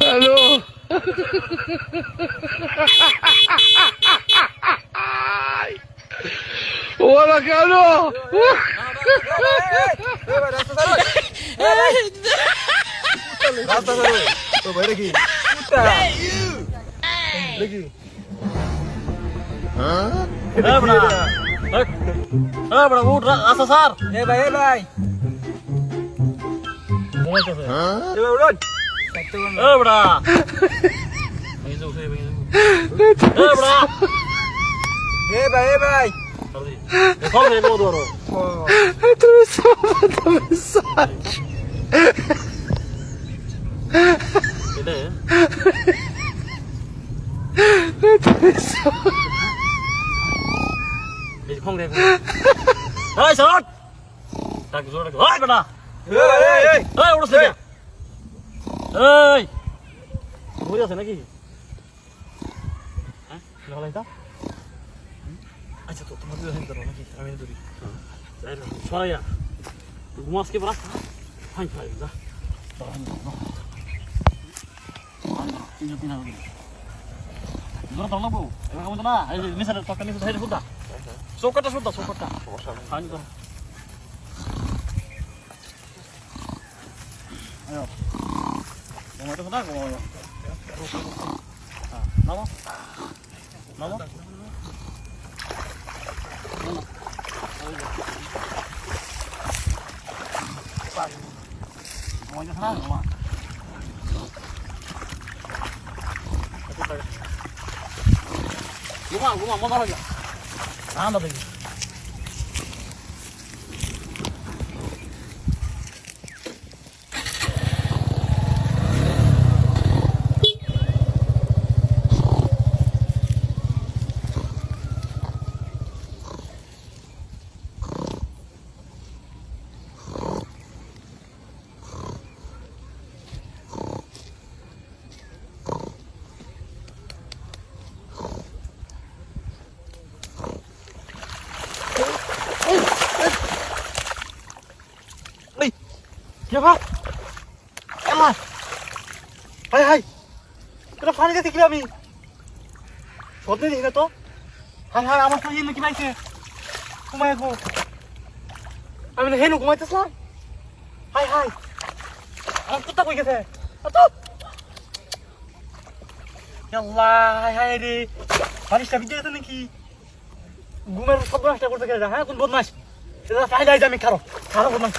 Hello ওরা কেন রাস্তা ধরো তো দেখি কুত্তা দেখি এ বড়া এ বড়া উঠ রাস্তা স্যার এ ভাই এ ভাই không đẹp. Ê, sốt. Đặt xuống, đặt. Ôi, bà nào. এ বড়া এ ভাই এ ভাই দেখো রে নো ধরো ও তুমি তুমি সাজ এটা এই খং রে এই শট টাক জোর টাক ওই বড়া এ ভাই এ এই উড়ছে কে এই ঘুরে আছে নাকি হ্যাঁ ভালো এটা আচ্ছা তো তোমার দিকে ধরো নাকি আমি ধরি সরাইয়া ঘুমাস কে বড়া ফাইন ফাইন যা চৌকাটা শুদ্ধা চৌকাটা 哎呦，我这个那个，我啊，拿吗？拿吗？我就拿什么？一万五万，我拿了去，三百多斤。কে ভাই এমা হাই হাই। এটা ফানি গেছে কি আমি? সত্যি দেখি না তো। হাই হাই আমার সঙ্গে নাকি পাইছে ঘুমাই গো আমি হেনু ঘুমাইতেছিলাম হাই হাই। আমার কুত্তা কই গেছে। আল্লাহ হাই হাই রে বারিশটা ভিজে গেছে নাকি? ঘুমের সব নষ্ট করতে গেছে হ্যাঁ কোন বদমাস এটা ফাইলাই আমি খারো খারো বদমাস